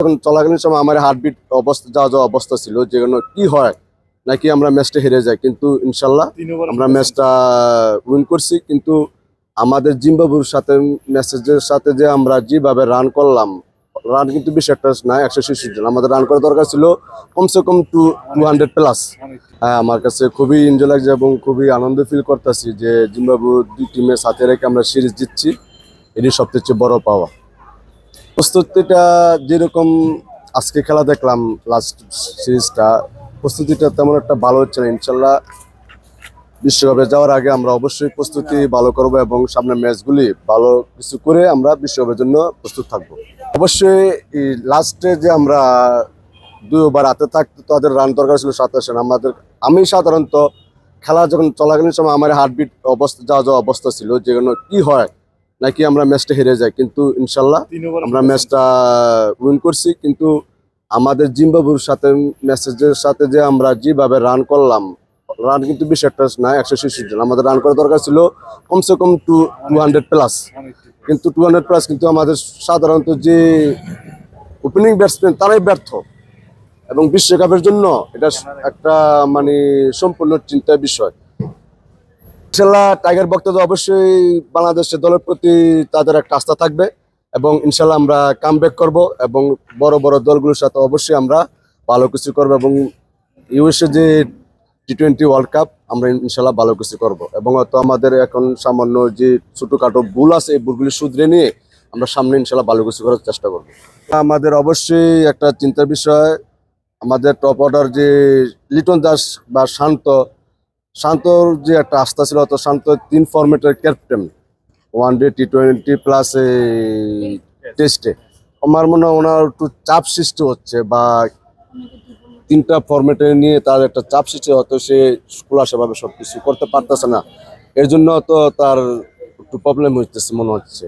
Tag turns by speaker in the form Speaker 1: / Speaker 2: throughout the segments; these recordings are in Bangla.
Speaker 1: তখন চলাকালীন সময় আমার হার্টবিট অবস্থা যাওয়া যাওয়া অবস্থা ছিল যে কোনো কি হয় নাকি আমরা ম্যাচটা হেরে যাই কিন্তু ইনশাল্লাহ আমরা ম্যাচটা উইন করছি কিন্তু আমাদের জিম্বাবুর সাথে ম্যাচের সাথে যে আমরা যেভাবে রান করলাম রান কিন্তু বেশি একটা না একশো শিশু জন। আমাদের রান করা দরকার ছিল কমসে কম টু টু হান্ড্রেড প্লাস হ্যাঁ আমার কাছে খুবই এনজয় লাগছে এবং খুবই আনন্দ ফিল করতেছি যে জিম্বাবুর দুই টিমের সাথে রেখে আমরা সিরিজ জিতছি। এটি সবচেয়ে চেয়ে বড় পাওয়া প্রস্তুতিটা যেরকম আজকে খেলা দেখলাম লাস্ট সিরিজটা প্রস্তুতিটা তেমন একটা ভালো হচ্ছে না, ইনশাল্লাহ বিশ্বকাপে যাওয়ার আগে আমরা অবশ্যই প্রস্তুতি ভালো করব এবং সামনের ম্যাচগুলি ভালো কিছু করে আমরা বিশ্বকাপের জন্য প্রস্তুত থাকব। অবশ্যই এই লাস্টে যে আমরা দুই ওভার হাতে থাকতে তাদের রান দরকার ছিল সাতাশ রান। আমাদের আমি সাধারণত খেলা যখন চলাকালীন সময় আমার হার্টবিট অবস্থা যাওয়া যাওয়া অবস্থা ছিল, যে কি হয় নাকি আমরা ম্যাচটা হেরে যাই কিন্তু ইনশাল্লাহ আমরা ম্যাচটা উইন করছি কিন্তু আমাদের জিম্বাবুর সাথে ম্যাচের সাথে যে আমরা যেভাবে রান করলাম রান কিন্তু বেশি একটা না একশো শিশু জন। আমাদের রান করা দরকার ছিল কমসে কম টু টু হান্ড্রেড প্লাস কিন্তু টু হান্ড্রেড প্লাস কিন্তু আমাদের সাধারণত যে ওপেনিং ব্যাটসম্যান তারাই ব্যর্থ। এবং বিশ্বকাপের জন্য এটা একটা মানে সম্পূর্ণ চিন্তার বিষয়। ইনশাল্লাহ টাইগার ভক্তদের অবশ্যই বাংলাদেশের দলের প্রতি তাদের একটা আস্থা থাকবে এবং ইনশাল্লাহ আমরা কাম ব্যাক করব এবং বড় বড় দলগুলোর সাথে অবশ্যই আমরা ভালো কিছু করব এবং ইউএসএ যে টি টোয়েন্টি ওয়ার্ল্ড কাপ আমরা ইনশাল্লাহ ভালো কিছু করব এবং হয়তো আমাদের এখন সামান্য যে ছোটোখাটো ভুল আছে এই ভুলগুলি শুধরে নিয়ে আমরা সামনে ইনশাল্লাহ ভালো কিছু করার চেষ্টা করব। আমাদের অবশ্যই একটা চিন্তার বিষয়, আমাদের টপ অর্ডার যে লিটন দাস বা শান্ত শান্তর যে একটা আস্থা ছিল, তো শান্ত তিন ফরম্যাটের captain one day T twenty plus টেস্টে আমার মনে হয় ওনার একটু চাপ সৃষ্টি হচ্ছে বা তিনটা ফরম্যাটে নিয়ে তার একটা চাপ সৃষ্টি হতো সে খোলাসাভাবে সব কিছু করতে পারতেছে না। এর জন্য তো তার একটু প্রবলেম হইতেছে মনে হচ্ছে।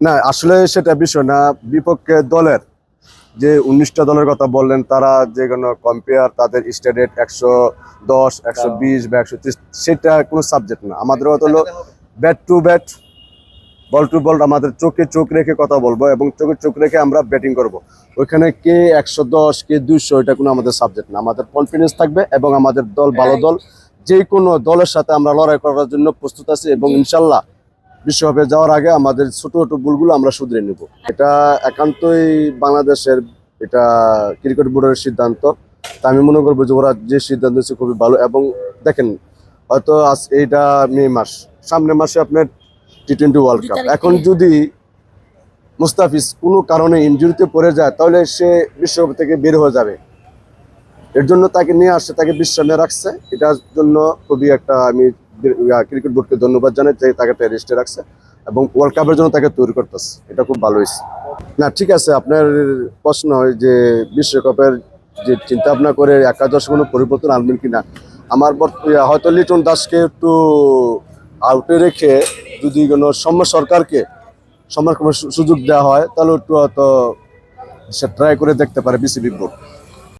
Speaker 1: না, আসলে সেটা বিষয় না, বিপক্ষে দলের যে উনিশটা দলের কথা বললেন তারা যে কোনো কম্পেয়ার তাদের স্ট্যান্ডার্ড একশো দশ একশো বিশ বা একশো ত্রিশ সেটা কোনো সাবজেক্ট না। আমাদের কথা হলো bat to bat ball to ball আমাদের চোখে চোখ রেখে কথা বলব এবং চোখে চোখ রেখে আমরা ব্যাটিং করব। ওইখানে কে একশো দশ কে দুইশো এটা কোনো আমাদের সাবজেক্ট না। আমাদের কনফিডেন্স থাকবে এবং আমাদের দল ভালো দল যে কোনো দলের সাথে আমরা লড়াই করার জন্য প্রস্তুত আছি এবং ইনশাল্লাহ বিশ্বকাপে যাওয়ার আগে আমাদের ছোট ছোট ভুলগুলো আমরা শুধরে নেব। এটা একান্তই বাংলাদেশের এটা ক্রিকেট বোর্ডের সিদ্ধান্ত। তা আমি মনে করব যে ওরা যে সিদ্ধান্ত নিচ্ছে খুবই ভালো এবং দেখেন হয়তো আজ এইটা মে মাস সামনের মাসে আপনার টি টোয়েন্টি ওয়ার্ল্ড কাপ এখন যদি মুস্তাফিজ কোনো কারণে ইনজুরিতে পড়ে যায় তাহলে সে বিশ্বকাপ থেকে বের হয়ে যাবে। এর জন্য তাকে নিয়ে আসছে তাকে বিশ্রামে রাখছে। এটার জন্য খুবই একটা আমি ক্রিকেট বোর্ডকে ধন্যবাদ জানাই যে তাকে রেস্টে রাখছে এবং ওয়ার্ল্ড কাপের জন্য তাকে তৈরি করতেছে। এটা খুব ভালো হয়েছে। না, ঠিক আছে, আপনার প্রশ্ন হয় যে, বিশ্বকাপের যে চিন্তা ভাবনা করে একাদশ কোনো পরিবর্তন আনবেন কিনা? আমার বর্ত- হয়তো লিটন দাসকে একটু আউটে রেখে যদি কোনো সৌম্য সরকারকে সৌম্য সুযোগ দেওয়া হয়, তাহলে একটু হয়তো সে ট্রাই করে দেখতে পারে বিসিবি বোর্ড